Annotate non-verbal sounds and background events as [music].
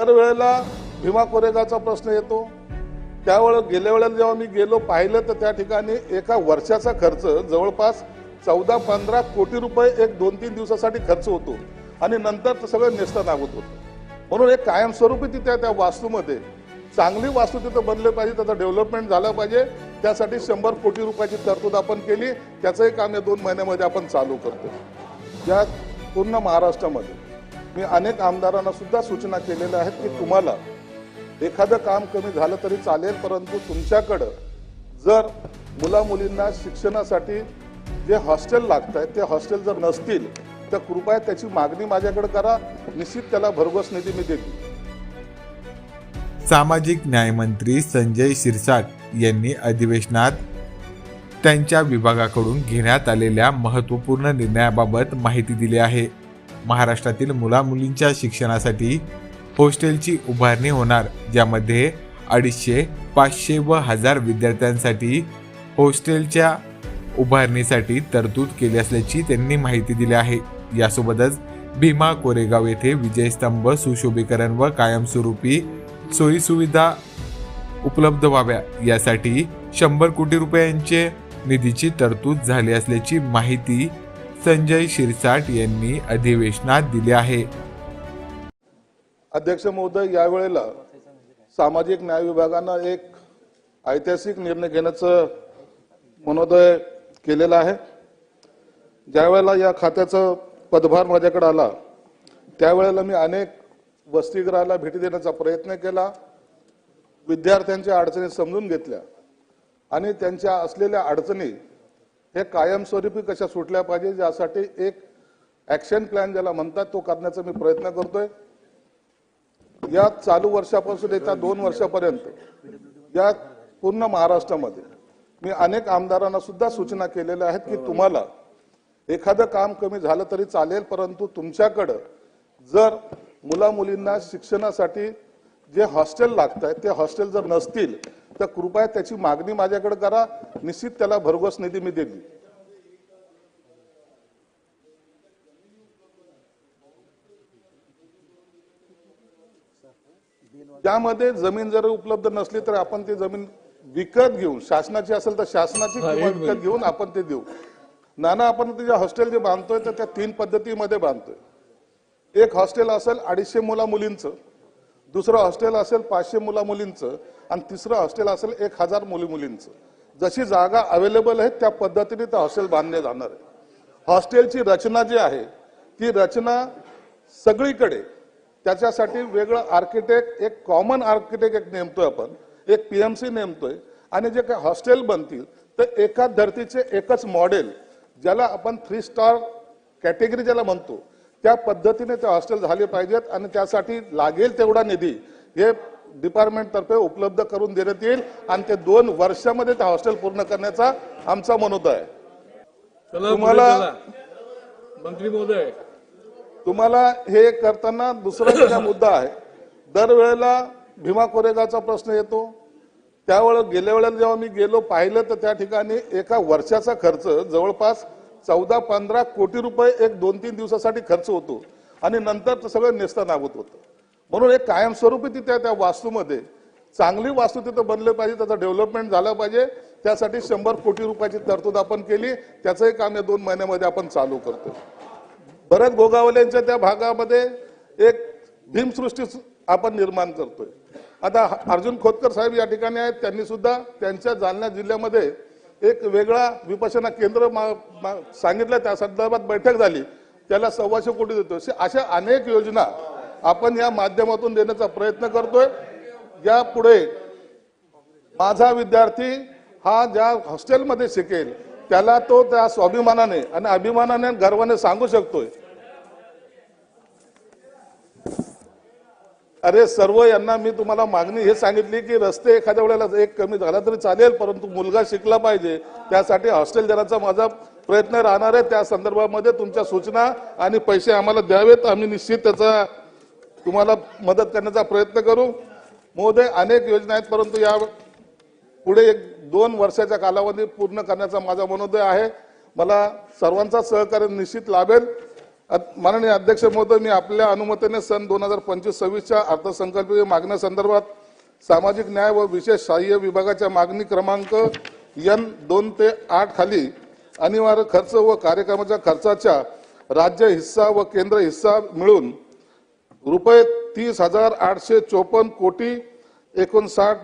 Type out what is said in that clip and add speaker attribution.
Speaker 1: दरवेळेला भीमा कोरेगावचा प्रश्न येतो. त्यावेळेला गेल्या वेळेला जेव्हा मी गेलो पाहिलं तर त्या ठिकाणी एका वर्षाचा खर्च जवळपास चौदा पंधरा कोटी रुपये एक दोन तीन दिवसासाठी खर्च होतो आणि नंतर ते सगळं नेस्तनाबूत होतं. म्हणून एक कायमस्वरूपी तिथे त्या वास्तूमध्ये चांगली वास्तू तिथं बनले पाहिजे त्याचं डेव्हलपमेंट झालं पाहिजे. त्यासाठी शंभर कोटी रुपयाची तरतूद आपण केली. त्याचंही काम या दोन महिन्यामध्ये आपण चालू करतो या पूर्ण महाराष्ट्रामध्ये. मी अनेक आमदारांना सुद्धा सूचना केलेल्या आहेत की तुम्हाला एखादं काम कमी झालं तरी चालेल परंतु तुमच्याकडं जर मुला मुलींना शिक्षणासाठी जे हॉस्टेल लागत आहेत ते हॉस्टेल जर नसतील तर कृपया त्याची मागणी माझ्याकडे करा. निश्चित त्याला भरघोस निधी मी देईन
Speaker 2: सामाजिक न्यायमंत्री संजय शिरसाट यांनी अधिवेशनात त्यांच्या विभागाकडून घेण्यात आलेल्या महत्त्वपूर्ण निर्णयाबाबत माहिती दिली आहे. महाराष्ट्रातील मुलामुलींच्या शिक्षणासाठी हॉस्टेलची उभारणी होणार ज्यामध्ये अडीचशे पाचशे व हजार विद्यार्थ्यांसाठी हॉस्टेलच्या उभारणीसाठी तरतूद केली असल्याची त्यांनी माहिती दिली आहे. यासोबतच भीमा कोरेगाव येथे विजयस्तंभ सुशोभीकरण व कायमस्वरूपी सोयीसुविधा उपलब्ध व्हाव्या यासाठी शंभर कोटी रुपयांचे निधीची तरतूद झाली असल्याची माहिती संजय शिरसाट यांनी अधिवेशनात दिली आहे.
Speaker 1: अध्यक्ष महोदय यावेळेला सामाजिक न्याय विभागानं एक ऐतिहासिक निर्णय घेण्याचं मनोदय केलेला आहे. ज्यावेळेला या खात्याचा पदभार माझ्याकडे आला त्यावेळेला मी अनेक वसतिगृहाला भेटी देण्याचा प्रयत्न केला विद्यार्थ्यांच्या अडचणी समजून घेतल्या आणि त्यांच्या असलेल्या अडचणी हे कायमस्वरूपी कशा सुटल्या पाहिजे यासाठी एक ॲक्शन प्लॅन ज्याला म्हणतात तो करण्याचा मी प्रयत्न करतोय. या चालू वर्षापासून येत्या दोन वर्षापर्यंत या पूर्ण महाराष्ट्रामध्ये मी अनेक आमदारांना सुद्धा सूचना केलेल्या आहेत की तुम्हाला एखादं काम कमी झालं तरी चालेल परंतु तुमच्याकडं जर मुला मुलींना शिक्षणासाठी जे हॉस्टेल लागत आहेत ते हॉस्टेल जर नसतील तर कृपया त्याची मागणी माझ्याकडे करा निश्चित त्याला भरघोस निधी मी देईल त्यामध्ये जमीन जर उपलब्ध नसली तर आपण ती जमीन विकत घेऊन शासनाची असेल तर शासनाची विकत घेऊन आपण ते देऊ. नाना आपण ते जे हॉस्टेल जे बांधतोय तर त्या तीन पद्धतीमध्ये बांधतोय. एक हॉस्टेल असेल अडीचशे मुला मुलींचं. दुसरं हॉस्टेल असेल पाचशे मुला मुलींचं आणि तिसरं हॉस्टेल असेल एक हजार मुली मुलींचं जशी जागा अवेलेबल आहे त्या पद्धतीने ते हॉस्टेल बांधले जाणार आहे. हॉस्टेलची रचना जी आहे ती रचना सगळीकडे. त्याच्यासाठी वेगळं आर्किटेक्ट एक कॉमन आर्किटेक्ट एक नेमतोय आपण. एक पी एम सी नेमतोय. आणि जे काही हॉस्टेल बनतील तर एका धर्तीचे एकच मॉडेल ज्याला आपण थ्री स्टार कॅटेगरी ज्याला म्हणतो त्या पद्धतीने ते हॉस्टेल झाले पाहिजेत आणि त्यासाठी लागेल तेवढा निधी हे डिपार्टमेंट तर्फे उपलब्ध करून देण्यात येईल आणि ते दोन वर्षामध्ये ते हॉस्टेल पूर्ण करण्याचा आमचा मनोदय आहे. तुम्हाला-.
Speaker 3: मंत्री महोदय.
Speaker 1: तुम्हाला हे करताना दुसरा [coughs] मुद्दा आहे. दरवेळेला भीमा कोरेगावचा प्रश्न येतो. त्यावेळेला गेल्या वेळेला जेव्हा मी गेलो पाहिलं तर त्या ठिकाणी एका वर्षाचा खर्च जवळपास चौदा पंधरा कोटी रुपये एक दोन तीन दिवसासाठी खर्च होतो. आणि नंतर ते सगळं नेस्तनाबूत होतं. म्हणून एक कायमस्वरूपी तिथे त्या वास्तूमध्ये चांगली वास्तू तिथं बनले पाहिजे त्याचं डेव्हलपमेंट झालं पाहिजे त्यासाठी शंभर कोटी रुपयाची तरतूद आपण केली त्याचंही काम या दोन महिन्यामध्ये आपण चालू करतो भरत गोगावलेंच्या त्या भागामध्ये एक भीमसृष्टी आपण निर्माण करतोय. आता अर्जुन खोतकर साहेब या ठिकाणी आहेत त्यांनी सुद्धा त्यांच्या जालना जिल्ह्यामध्ये एक वेगळा विपशना केंद्र मा- सांगितलं त्या संदर्भात बैठक झाली. त्याला सव्वाशे कोटी देतो अशा- अशा अनेक योजना आपण या माध्यमातून देण्याचा प्रयत्न करतोय. यापुढे माझा विद्यार्थी हा ज्या हॉस्टेलमध्ये शिकेल त्याला तो त्या स्वाभिमानाने आणि अभिमानाने गर्वाने सांगू शकतोय. अरे सर्व यांना मी तुम्हाला मागणी हे सांगितली की रस्ते एखाद्या वेळेला एक कमी झाला तरी चालेल परंतु मुलगा शिकला पाहिजे. त्यासाठी हॉस्टेल देण्याचा माझा प्रयत्न राहणार आहे. त्या संदर्भामध्ये तुमच्या सूचना आणि पैसे आम्हाला द्यावेत. आम्ही निश्चित त्याचा तुम्हाला मदत करण्याचा प्रयत्न करू. महोदय अनेक योजना आहेत परंतु या पुढे एक दोन वर्षाच्या कालावधी पूर्ण करण्याचा माझा मनोदय आहे. मला सर्वांचा सहकार्य निश्चित लाभेल. माननीय अध्यक्ष महोदय मी आपल्या अनुमतीने सन दोन हजार पंचवीस सव्वीसच्या अर्थसंकल्पीय मागण्यासंदर्भात सामाजिक न्याय व विशेष सहाय्य विभागाच्या मागणी क्रमांक एन दोन ते आठ खाली अनिवार्य खर्च व कार्यक्रमाच्या खर्चाच्या राज्य हिस्सा व केंद्र हिस्सा मिळून रुपये तीस हजार आठशे चोपन्न कोटी एकोणसाठ